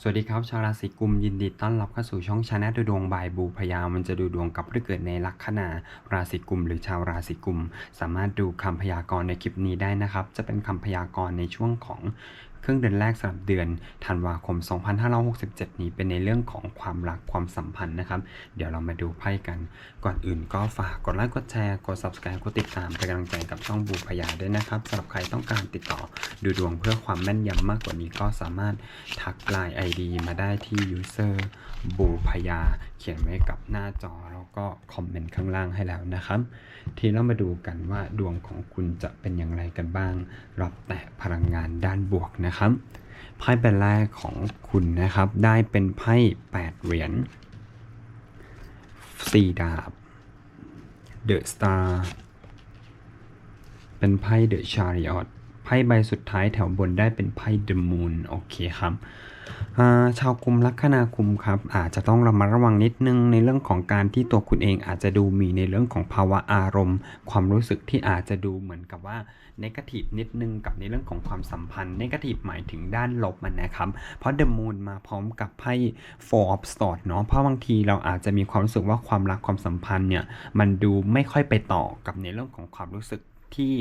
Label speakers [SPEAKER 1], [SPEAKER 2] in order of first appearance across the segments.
[SPEAKER 1] สวัสดีครับ ชาวราศีกุมยินดีต้อนรับเข้าสู่ช่องชาแนลดูดวงบายบูพยามันจะดูดวงกับผู้เกิดในลัคนาราศีกุม หรือชาวราศีกุม สามารถดูคำพยากรณ์ในคลิปนี้ได้นะครับ จะเป็นคำพยากรณ์ในช่วงของ ครึ่งเดือนแรกสำหรับเดือนธันวาคม 2567 นี้เป็นในเรื่องของความรักความสัมพันธ์นะครับ เดี๋ยวเรามาดูไพ่กัน ก่อนอื่นก็ฝากกดไลค์กดแชร์กด subscribe กดติดตามเป็นกำลังใจกับช่องบูพยาด้วยนะครับสำหรับใครต้องการติดต่อดูดวงเพื่อความแม่นยำมากกว่านี้ก็สามารถทักไลน์ ID มาได้ที่ user บูพยา เขียนไว้กับหน้าจอแล้วก็คอมเมนต์ข้างล่างให้แล้วนะครับ ทีนี้เรามาดูกันว่าดวงของคุณจะเป็นอย่างไรกันบ้างรับแต่พลังงานด้านบวกนะครับ ไพ่ใบแรกของคุณนะครับ ได้เป็นไพ่8เหรียญ4ดาบ The Star เป็นไพ่ The Chariot ไพ่ใบสุดท้ายแถวบนได้เป็นไพ่ The Moon โอเคครับ ชาวกุมลัคนากุมครับ อาจจะต้องระมัดระวังนิดนึงในเรื่องของการที่ตัวคุณเองอาจจะดูมีในเรื่องของภาวะอารมณ์ ความรู้สึกที่อาจจะดูเหมือนกับว่าเนกาทีฟนิดนึงกับในเรื่องของความสัมพันธ์เนกาทีฟหมายถึงด้านลบมันนะครับ เพราะ The Moon มาพร้อมกับไพ่ Four of Swords เนาะเพราะบางทีเราอาจจะมีความรู้สึกว่าความรักความสัมพันธ์เนี่ยมันดูไม่ค่อยไปต่อกับในเรื่องของความรู้สึกที่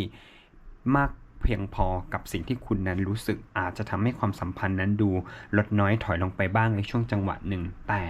[SPEAKER 1] มาก เพียงพอกับสิ่งที่คุณนั้นรู้สึกอาจจะทำให้ความสัมพันธ์นั้นดูลดน้อยถอยลงไปบ้างในช่วงจังหวะหนึ่ง แต่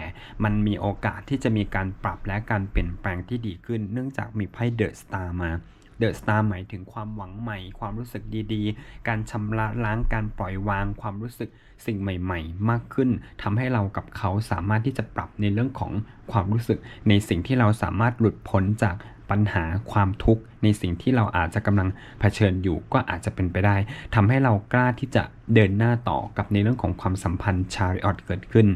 [SPEAKER 1] มันมีโอกาสที่จะมีการปรับและการเปลี่ยนแปลงที่ดีขึ้น เนื่องจากมีไพ่เดอะสตาร์มาเดอะสตาร์หมายถึงความหวังใหม่ ความรู้สึกดีๆ การชำระล้างการปล่อยวาง ความรู้สึกสิ่งใหม่ ๆ มากขึ้นทำให้เรากับเขาสามารถที่จะปรับในเรื่องของความรู้สึก ในสิ่งที่เราสามารถหลุดพ้นจาก ปัญหาความทุกข์ในสิ่งที่เราอาจจะกำลังเผชิญอยู่ก็อาจจะเป็นไปได้ทำให้เรากล้าที่จะเดินหน้าต่อกับในเรื่องของความสัมพันธ์ชาริออตเกิดขึ้น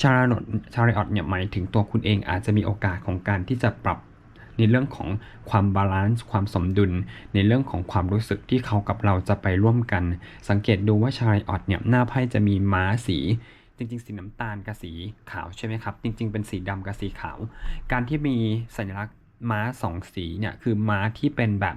[SPEAKER 1] ชาริออตชาริออตเนี่ยหมายถึงตัวคุณเองอาจจะมีโอกาสของการที่จะปรับในเรื่องของความบาลานซ์ความสมดุล ในเรื่องของความรู้สึกที่เขากับเราจะไปร่วมกัน สังเกตดูว่าชาริออตเนี่ยหน้าไพ่จะมีม้าสีจริงๆ สีน้ำตาลกับสีขาวใช่ไหมครับ จริง ๆ เป็นสีดำกับสีขาว การที่มีสัญลักษณ์ ม้าสองสีเนี่ยคือม้าที่เป็นแบบ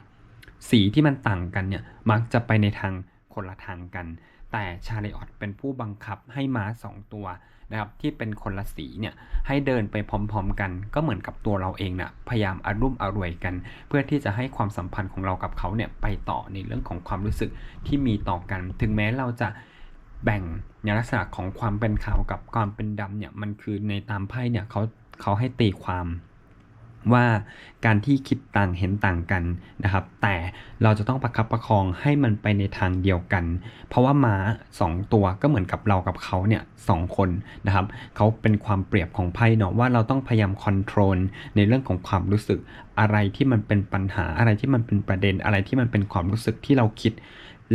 [SPEAKER 1] สีที่มันต่างกันเนี่ยมักจะไปในทางคนละทางกัน แต่ชาริออตเป็นผู้บังคับให้ม้าสองตัวนะครับที่เป็นคนละสีเนี่ยให้เดินไปพร้อมๆกัน ก็เหมือนกับตัวเราเองนะ่ะพยายามอารุ่มอร่วยกัน เพื่อที่จะให้ความสัมพันธ์ของเรากับเขาเนี่ยไปต่อในเรื่องของความรู้สึกที่มีต่อกัน ถึงแม้เราจะแบ่งในลักษณะของความเป็นขาวกับความเป็นดำเนี่ยมันคือในตามไพ่เนี่ยเขาเขาให้ตีความ ว่าการที่คิดต่างเห็นต่างกันนะครับ แต่เราจะต้องประคับประคองให้มันไปในทางเดียวกัน เพราะว่าม้าสองตัวก็เหมือนกับเรากับเขาเนี่ยสองคนนะครับเขาเป็นความเปรียบของไพ่เนาะว่าเราต้องพยายามคอนโทรลในเรื่องของความรู้สึกอะไรที่มันเป็นปัญหาอะไรที่มันเป็นประเด็นอะไรที่มันเป็นความรู้สึกที่เราคิด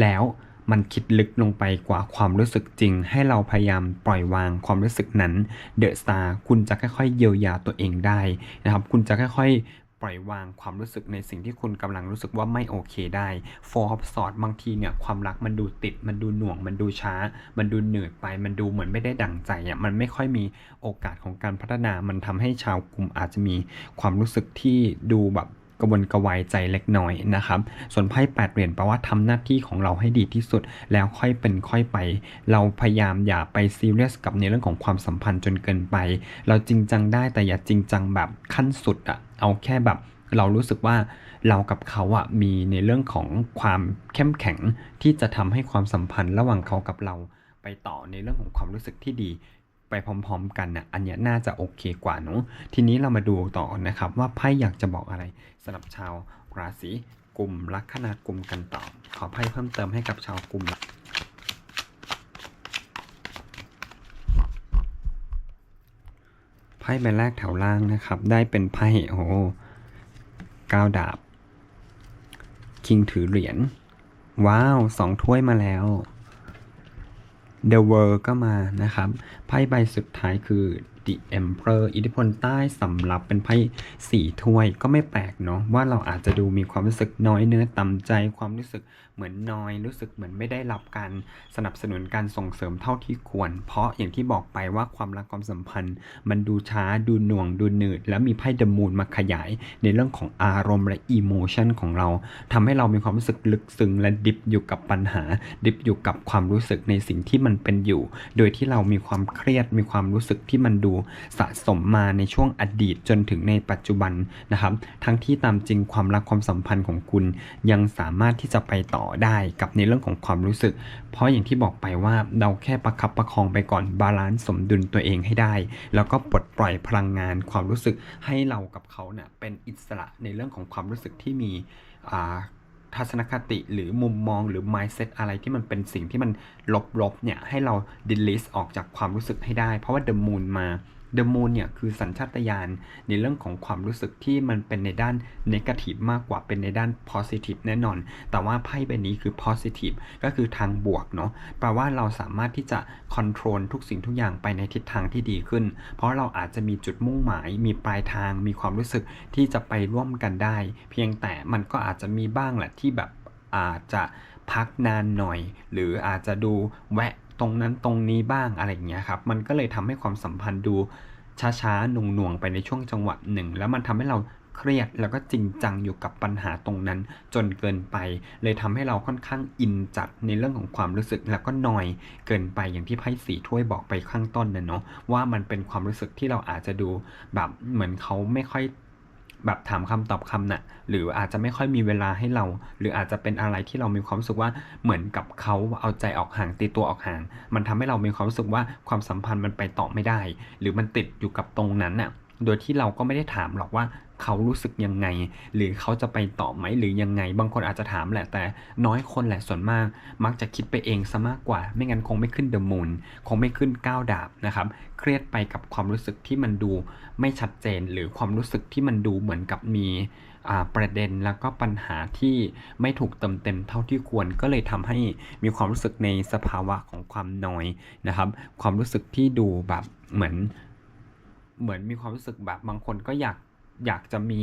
[SPEAKER 1] แล้ว มันคิดลึกลงไปกว่าความรู้สึกจริง ให้เราพยายามปล่อยวางความรู้สึกนั้นเดอะสตาร์คุณจะค่อยๆเยียวยาตัวเองได้นะครับ คุณจะค่อยๆ ปล่อยวางความรู้สึกในสิ่งที่คุณกำลังรู้สึกว่าไม่โอเคได้ for of s w o r d บางทีเนี่ยความรักมันดูติด มันดูหน่วง มันดูช้า มันดูเหนื่อยไป มันดูเหมือนไม่ได้ดั่งใจอะมันไม่ค่อยมีโอกาสของการพัฒนา มันทำให้ชาวกลุ่มอาจจะมีความรู้สึกที่ดูแบบ กระวนกระวายใจเล็กน้อยนะครับ ส่วนไพ่แปดเหรียญแปลว่าทำหน้าที่ของเราให้ดีที่สุด แล้วค่อยเป็นค่อยไป เราพยายามอย่าไปซีเรียสกับในเรื่องของความสัมพันธ์จนเกินไป เราจริงจังได้แต่อย่าจริงจังแบบขั้นสุดอะเอาแค่แบบเรารู้สึกว่าเรากับเขาอะมีในเรื่องของความเข้มแข็งที่จะทำให้ความสัมพันธ์ระหว่างเขากับเราไปต่อในเรื่องของความรู้สึกที่ดี ไปพร้อม ๆ กันนะอันนี้น่าจะโอเคกว่าเนอะทีนี้เรามาดูต่อนะครับว่าไพ่อยากจะบอกอะไรสำหรับชาวราศีกลุ่มลัคนากุมกันต่อ ขอไพ่เพิ่มเติมให้กับชาวกลุ่มไพ่ใบแรกแถวล่างนะครับ ได้เป็นไพ่โอ้โหเก้าดาบ คิงถือเหรียญ ว้าวสองถ้วยมาแล้ว The World ก็มานะครับไพ่ใบสุดท้ายคือ The Emperor อิทธิพลใต้สำรับเป็นไพ่สี่ถ้วยก็ไม่แปลกเนาะว่าเราอาจจะดูมีความรู้สึกน้อยเนื้อต่ำใจความรู้สึก เหมือนน้อยรู้สึกเหมือนไม่ได้รับการสนับสนุนการส่งเสริมเท่าที่ควร เพราะอย่างที่บอกไปว่าความรักความสัมพันธ์ มันดูช้าดูหน่วงดูหนืด แล้วมีไพ่ดมูนมาขยาย ในเรื่องของอารมณ์และอิโมชันของเราทำให้เรามีความรู้สึกลึกซึ้งและดิบอยู่กับปัญหา ดิบอยู่กับความรู้สึกในสิ่งที่มันเป็นอยู่ โดยที่เรามีความเครียดมีความรู้สึกที่มันดูสะสมมาในช่วงอดีตจนถึงในปัจจุบันนะครับ ทั้งที่ตามจริงความรักความสัมพันธ์ของคุณยังสามารถที่จะไปต่อได้กับในเรื่องของความรู้สึก เพราะอย่างที่บอกไปว่าเราแค่ประคับประคองไปก่อนบาลานซ์สมดุลตัวเองให้ได้ แล้วก็ปลดปล่อยพลังงานความรู้สึกให้เรากับเขาเนี่ยเป็นอิสระในเรื่องของความรู้สึกที่มีทัศนคติหรือมุมมองหรือ mindset อะไรที่มันเป็นสิ่งที่มันลบๆเนี่ยให้เรา delete ออกจากความรู้สึกให้ได้ เพราะว่า the moon มา the moon เนี่ยคือสัญชาตญาณในเรื่องของความรู้สึกที่มันเป็นในด้าน negative มากกว่าเป็นในด้าน positive แน่นอน แต่ว่าไพ่ใบนี้คือ positive ก็คือทางบวกเนาะแปลว่าเราสามารถที่จะ control ทุกสิ่งทุกอย่างไปในทิศทางที่ดีขึ้น เพราะเราอาจจะมีจุดมุ่งหมาย มีปลายทาง มีความรู้สึกที่จะไปร่วมกันได้ เพียงแต่มันก็อาจจะมีบ้างแหละที่แบบอาจจะพักนานหน่อย หรืออาจจะดูแวะ ตรงนั้นตรงนี้บ้างอะไรอย่างเงี้ยครับมันก็เลยทำให้ความสัมพันธ์ดูช้าๆหน่วงๆไปในช่วงจังหวะหนึ่ง แล้วมันทำให้เราเครียดแล้วก็จริงจังอยู่กับปัญหาตรงนั้นจนเกินไป เลยทำให้เราค่อนข้างอินจัดในเรื่องของความรู้สึกแล้วก็นอยเกินไปอย่างที่ไพ่สีถ้วยบอกไปข้างต้นนะเนาะว่ามันเป็นความรู้สึกที่เราอาจจะดูแบบเหมือนเขาไม่ค่อย แบบถามคำตอบคำน่ะ หรืออาจจะไม่ค่อยมีเวลาให้เรา หรืออาจจะเป็นอะไรที่เรามีความรู้สึกว่าเหมือนกับเขาเอาใจออกห่างตีตัวออกห่าง มันทำให้เรามีความรู้สึกว่าความสัมพันธ์มันไปต่อไม่ได้ หรือมันติดอยู่กับตรงนั้นน่ะโดยที่เราก็ไม่ได้ถามหรอกว่า เขารู้สึกยังไง หรือเขาจะไปต่อไหมหรือยังไง บางคนอาจจะถามแหละแต่น้อยคนแหละส่วนมาก มักจะคิดไปเองซะมากกว่า ไม่งั้นคงไม่ขึ้นเดอะมูนคงไม่ขึ้นก้าวดาบนะครับ เครียดไปกับความรู้สึกที่มันดูไม่ชัดเจน หรือความรู้สึกที่มันดูเหมือนกับมีประเด็นแล้วก็ปัญหาที่ไม่ถูกเติมเต็มเท่าที่ควรก็เลยทำให้มีความรู้สึกในสภาวะของความนอยนะครับ ความรู้สึกที่ดูแบบเหมือน เหมือนมีความรู้สึกแบบบางคนก็อยาก อยากจะมี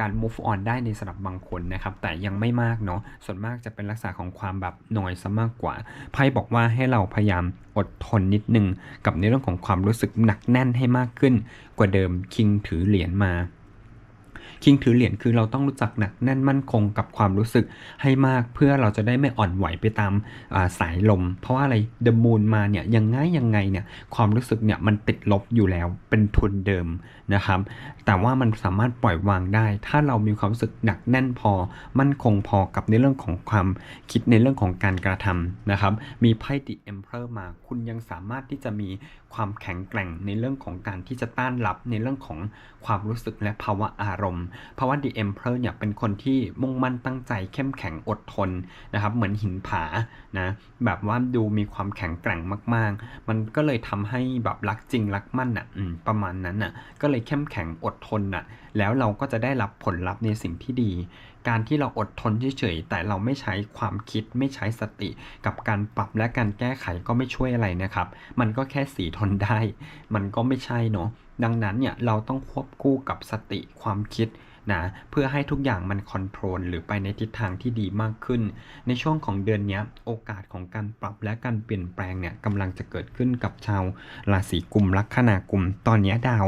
[SPEAKER 1] การ move on ได้ในสำหรับบางคนนะครับ แต่ยังไม่มากเนาะส่วนมากจะเป็นลักษณะของความแบบหน่อยซะมากกว่าไพ่บอกว่าให้เราพยายามอดทนนิดนึง กับในเรื่องของความรู้สึกหนักแน่นให้มากขึ้น กว่าเดิมคิงถือเหรียญมา คิงถือเหรียญคือเราต้องรู้จักหนักแน่นมั่นคงกับความรู้สึกให้มากเพื่อเราจะได้ไม่อ่อนไหวไปตามาสายลม เพราะว่าอะไรเด e m มูนมาเนี่ยยังไงยังไงเนี่ยความรู้สึกเนี่ยมันติดลบอยู่แล้วเป็นทุนเดิมนะครับ แต่ว่ามันสามารถปล่อยวางได้ ถ้าเรามีความรู้สึกหนักแน่นพอ มั่นคงพอกับในเรื่องของความคิดในเรื่องของการกระทำนะครับ มีไพ่ The Emperor มา คุณยังสามารถที่จะมีความแข็งแกร่งในเรื่องของการที่จะต้านรับในเรื่องของความรู้สึกและภาวะอารมณ์เพราะว่า The Emperor เนี่ยเป็นคนที่มุ่งมั่นตั้งใจเข้มแข็งอดทนนะครับเหมือนหินผานะแบบว่าดูมีความแข็งแกร่งมาก ๆ มันก็เลยทำให้แบบรักจริงรักมั่นอะประมาณนั้นอะก็เลยเข้มแข็งอดทนอะแล้วเราก็จะได้รับผลลัพธ์ในสิ่งที่ดี การที่เราอดทนเฉยๆแต่เราไม่ใช้ความคิดไม่ใช้สติ กับการปรับและการแก้ไขก็ไม่ช่วยอะไรนะครับ มันก็แค่สีทนได้ มันก็ไม่ใช่เนาะดังนั้นเนี่ยเราต้องควบคู่กับสติความคิด นะเพื่อให้ทุกอย่างมันคอนโทรลหรือไปในทิศทางที่ดีมากขึ้น ในช่วงของเดือนนี้โอกาสของการปรับและการเปลี่ยนแปลงเนี่ยกำลังจะเกิดขึ้นกับชาวราศีกุมลัคนากุม ตอนนี้ดาว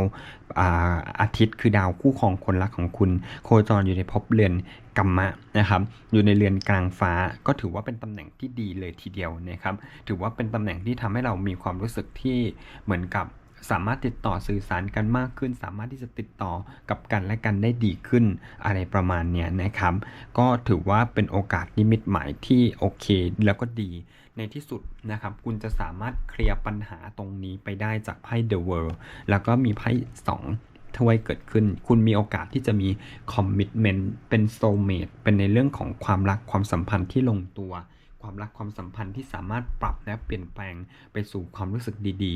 [SPEAKER 1] อาอาทิตย์คือดาวคู่ครองคนรักของคุณ โคจรอยู่ในภพเรือนกัมมะนะครับอยู่ในเรือนกลางฟ้าก็ถือว่าเป็นตำแหน่งที่ดีเลยทีเดียวนะครับถือว่าเป็นตำแหน่งที่ทำให้เรามีความรู้สึกที่เหมือนกับ สามารถติดต่อสื่อสารกันมากขึ้น สามารถที่จะติดต่อกับกันและกันได้ดีขึ้นอะไรประมาณเนี้ยนะครับ ก็ถือว่าเป็นโอกาสนิมิตหมายที่โอเคแล้วก็ดีในที่สุดนะครับ คุณจะสามารถเคลียร์ปัญหาตรงนี้ไปได้จากไพ่ The World แล้วก็มีไพ่สองถ้วยเกิดขึ้น คุณมีโอกาสที่จะมีคอมมิ t เมนต์เป็นโซเม e เป็นในเรื่องของความรักความสัมพันธ์ที่ลงตัว ความรักความสัมพันธ์ที่สามารถปรับและเปลี่ยนแปลงไปสู่ความรู้สึกดี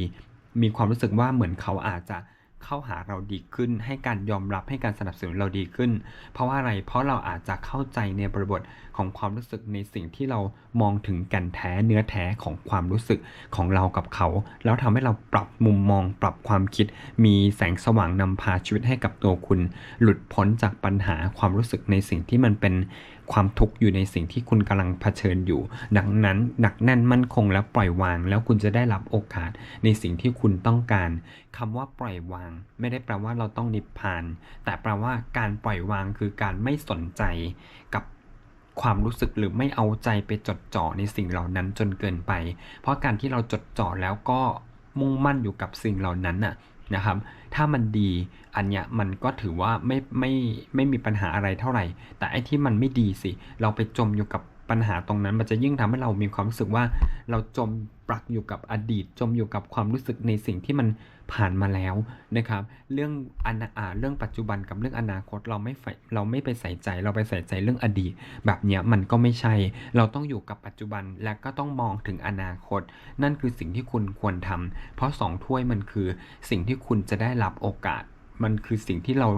[SPEAKER 1] มีความรู้สึกว่าเหมือนเขาอาจจะเข้าหาเราดีขึ้น ให้การยอมรับให้การสนับสนุนเราดีขึ้น เพราะว่าอะไรเพราะเราอาจจะเข้าใจในบริบทของความรู้สึกในสิ่งที่เรามองถึงแกันแท้เนื้อแท้ของความรู้สึกของเรากับเขา แล้วทำให้เราปรับมุมมอง ปรับความคิด มีแสงสว่างนำพาชีวิตให้กับตัวคุณ หลุดพ้นจากปัญหาความรู้สึกในสิ่งที่มันเป็น ความทุกข์อยู่ในสิ่งที่คุณกำลังเผชิญอยู่ ดังนั้นหนักแน่นมั่นคงและปล่อยวาง แล้วคุณจะได้รับโอกาสในสิ่งที่คุณต้องการคำว่าปล่อยวาง ไม่ได้แปลว่าเราต้องนิพพาน แต่แปลว่าการปล่อยวางคือการไม่สนใจกับความรู้สึกหรือไม่เอาใจไปจดจ่อในสิ่งเหล่านั้นจนเกินไป เพราะการที่เราจดจ่อแล้วก็มุ่งมั่นอยู่กับสิ่งเหล่านั้นน่ะ นะครับ ถ้ามันดีอันเนี้ยมันก็ถือว่าไม่ไม่ไม่มีปัญหาอะไรเท่าไหร่ แต่ไอ้ที่มันไม่ดีสิ เราไปจมอยู่กับ ปัญหาตรงนั้น มันจะยิ่งทำให้เรามีความรู้สึกว่าเราจมปลักอยู่กับอดีต จมอยู่กับความรู้สึกในสิ่งที่มันผ่านมาแล้วนะครับ เรื่องอนาอ่าเรื่องปัจจุบันกับเรื่องอนาคตเราไม่ใฝ่เราไม่ไปใส่ใจ เราไปใส่ใจเรื่องอดีต แบบเนี้ยมันก็ไม่ใช่ เราต้องอยู่กับปัจจุบันและก็ต้องมองถึงอนาคต นั่นคือสิ่งที่คุณควรทำเพราะสองถ้วยมันคือสิ่งที่คุณจะได้รับโอกาส มันคือสิ่งที่เรา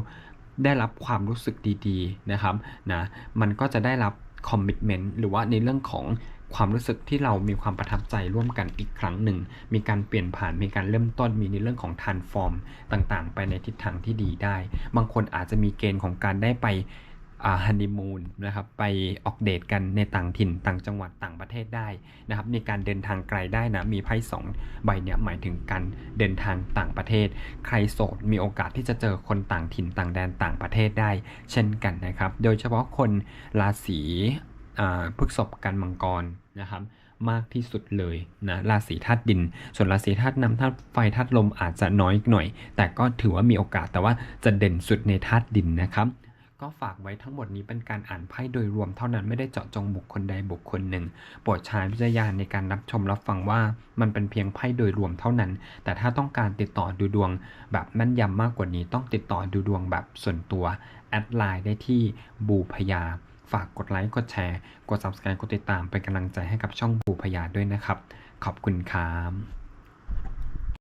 [SPEAKER 1] ได้รับความรู้สึกดีๆนะครับนะมันก็จะได้รับ คอมมิชเมนต์หรือว่าในเรื่องของความรู้สึกที่เรามีความประทับใจร่วมกันอีกครั้งหนึ่ง มีการเปลี่ยนผ่าน มีการเริ่มต้น มีในเรื่องของทานฟอร์มต่างๆ ไปในทิศทางที่ดีได้ บางคนอาจจะมีเกณฑ์ของการได้ไป ฮันนีมูนนะครับไปออกเดทกันในต่างถิ่นต่างจังหวัดต่างประเทศได้นะครับในการเดินทางไกลได้นะมีไพ่สองใบเนี่ยหมายถึงการเดินทางต่างประเทศ ใครโสดมีโอกาสที่จะเจอคนต่างถิ่นต่างแดนต่างประเทศได้ เช่นกันนะครับ โดยเฉพาะคนราศีพฤษภกันมังกรนะครับมากที่สุดเลยนะราศีธาตุดิน ส่วนราศีธาตุน้ำธาตุไฟธาตุลมอาจจะน้อยหน่อย แต่ก็ถือว่ามีโอกาสแต่ว่าจะเด่นสุดในธาตุดินนะครับ ก็ฝากไว้ทั้งหมดนี้เป็นการอ่านไพ่โดยรวมเท่านั้นไม่ได้เจาะจงบุคคลใดบุคคลหนึ่งโปรดใช้วิจารณญาณในการรับชมรับฟังว่ามันเป็นเพียงไพ่โดยรวมเท่านั้น แต่ถ้าต้องการติดต่อดูดวง แบบแม่นยำมากกว่านี้ต้องติดต่อดูดวงแบบส่วนตัวแอดไลน์ได้ที่บูพยา ฝากกดไลค์กดแชร์ กด subscribe กดติดตามเป็นกำลังใจให้กับช่องบูพยาด้วยนะครับ ขอบคุณครับ